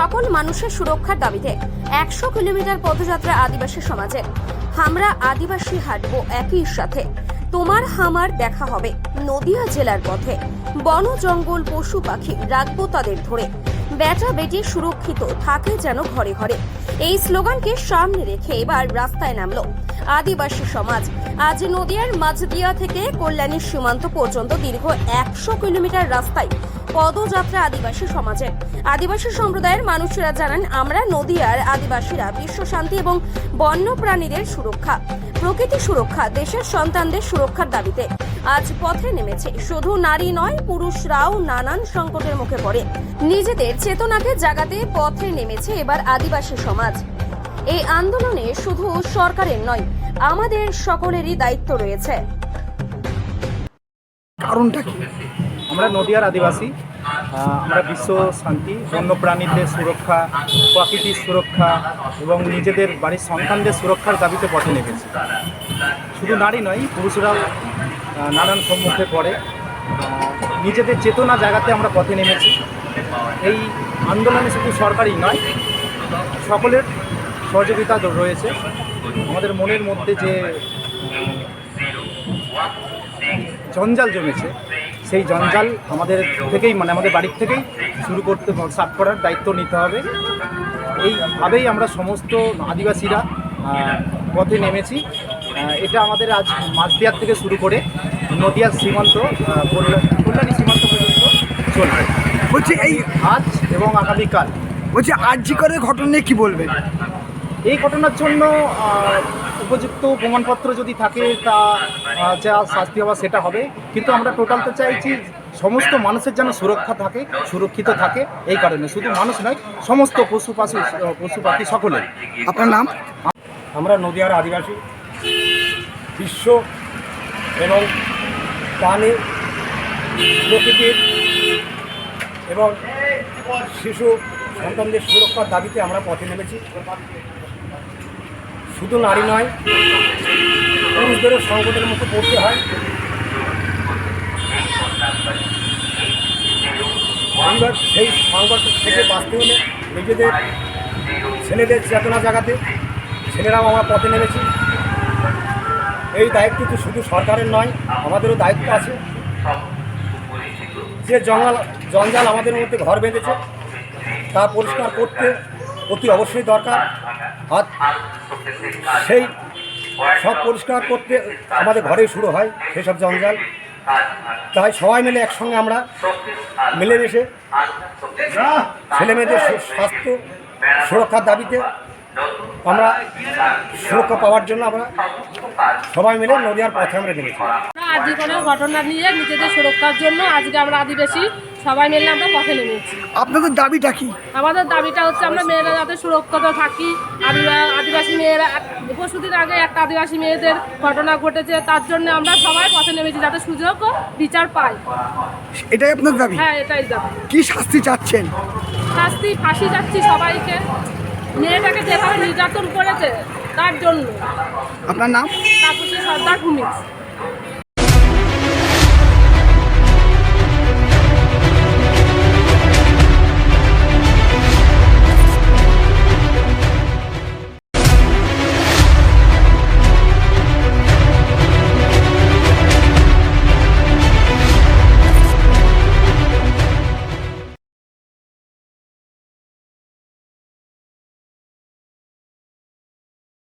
সকল মানুষের সুরক্ষার দাবিতে একশো কিলোমিটার পদযাত্রা আদিবাসী সমাজের। হামরা আদিবাসী হাঁটবো একই সাথে তোমার হামার দেখা হবে নদিয়া জেলার পথে। বন জঙ্গল পশু পাখি রাখব তাদের ধরে। বেটা বেটি সুরক্ষিত থাকে যেন ঘরে ঘরে। এই স্লোগানকে সামনে রেখে এবার রাস্তায় নামলো আদিবাসী সমাজ। আজ নদিয়ার মাঝদিয়া থেকে কল্যাণীর সীমান্ত পর্যন্ত দীর্ঘ একশো কিলোমিটার রাস্তায় পদযাত্রা আদিবাসী সমাজের। আদিবাসী সম্প্রদায়ের মানুষেরা জানান, আমরা নদিয়ার আদিবাসীরা বিশ্ব শান্তি এবং বন্য প্রাণীদের সুরক্ষা। প্রকৃতি সুরক্ষা দেশের সন্তানদের সুরক্ষার দাবিতে আজ পথে নেমেছে। শুধু নারী নয় পুরুষরাও নানান সংকটের মুখে পড়ে। নিজেদের চেতনাকে জাগাতে পথে নেমেছে এবার আদিবাসী সমাজ। এই আন্দোলনে শুধু সরকারের নয় আমাদের সকলেরই দায়িত্ব রয়েছে। কারণটা কি? আমরা নদিয়ার আদিবাসী আমরা বিশ্ব শান্তি, বন্যপ্রাণীদের সুরক্ষা, প্রকৃতির সুরক্ষা এবং নিজেদের বাড়ির সন্তানদের সুরক্ষার দাবিতে পথে নেমেছি। শুধু নারী নয়, পুরুষরাও নানান সম্মুখে পড়ে। নিজেদের চেতনা জায়গাতে আমরা পথে নেমেছি। এই আন্দোলনে শুধু সরকারই নয়, সকলের সহযোগিতা রয়েছে। আমাদের মনের মধ্যে যে জঞ্জাল জমেছে সেই জঞ্জাল আমাদের থেকেই মানে আমাদের বাড়ির থেকেই শুরু করতে সাফ করার দায়িত্ব নিতে হবে। এইভাবেই আমরা সমস্ত আদিবাসীরা পথে নেমেছি। এটা আমাদের আজ মাঝদিয়ার থেকে শুরু করে নদিয়ার সীমান্ত কল্যাণ- সীমান্ত পর্যন্ত চলবে। বলছি এই আজ এবং আগামীকাল। বলছি আরজি করে ঘটনা নিয়ে কি বলবেন? এই ঘটনার জন্য উপযুক্ত প্রমাণপত্র যদি থাকে, তা যা শাস্তি হওয়া সেটা হবে। কিন্তু আমরা টোটাল তো চাইছি সমস্ত মানুষের যেন সুরক্ষা থাকে, সুরক্ষিত থাকে, এই কারণে। শুধু মানুষ নয়, সমস্ত পশু পাশু পশু পাখি সকলেই। আপনার নাম? আমরা নদিয়ার আদিবাসী, বিশ্ব এবং প্রাণী প্রকৃতির এবং শিশু সন্তানদের সুরক্ষার দাবিতে আমরা পথে নেমেছি। শুধু নারী নয়, পুরুষদেরও সংকটের মুখে পড়তে হয়। এইবার সেই সংকট থেকে বাঁচতে হলে নিজেদের, ছেলেদের চেতনা জাগাতে ছেলেরাও আমরা পথে নেমেছি। এই দায়িত্ব তো শুধু সরকারের নয়, আমাদেরও দায়িত্ব আছে। যে জঙ্গল, জঞ্জাল আমাদের মধ্যে ঘর বেঁধেছে, তা পরিষ্কার করতে অতি অবশ্যই দরকার। আর সেই সব পরিষ্কার করতে আমাদের ঘরেই শুরু হয় সেসব জঞ্জাল। তাই সবাই মিলে একসঙ্গে আমরা মিলেমিশে ছেলেমেয়েদের স্বাস্থ্য সুরক্ষার দাবিতে আমরা সুরক্ষা পাওয়ার জন্য আমরা সবাই মিলে নদীয়ার পথে আমরা নেমেছি। কোনো ঘটনা নিয়ে নিজেদের সুরক্ষার জন্য আজকে আমরা আদিবাসী সবাই মিলে আমরা পথে নেমেছি। আপনাদের দাবিটা কি? আমাদের দাবিটা হচ্ছে আমরা মেয়েরা যাতে সুরক্ষিত থাকি। আদিবাসী মেয়েরা পরশুদিন আগে একটা আদিবাসী মেয়েদের ঘটনা ঘটেছে তার জন্য আমরা সবাই পথে নেমেছি যাতে সুযোগ ও বিচার পাই। এটাই আপনার দাবি? হ্যাঁ এটাই দাবি। কি শাস্তি চাচ্ছেন? শাস্তি ফাঁসি যাচ্ছি সবাইকে। মেয়েটাকে যেভাবে নির্যাতন করেছে তার জন্য। আপনার নাম? তাপসী সর্দার ভূমি।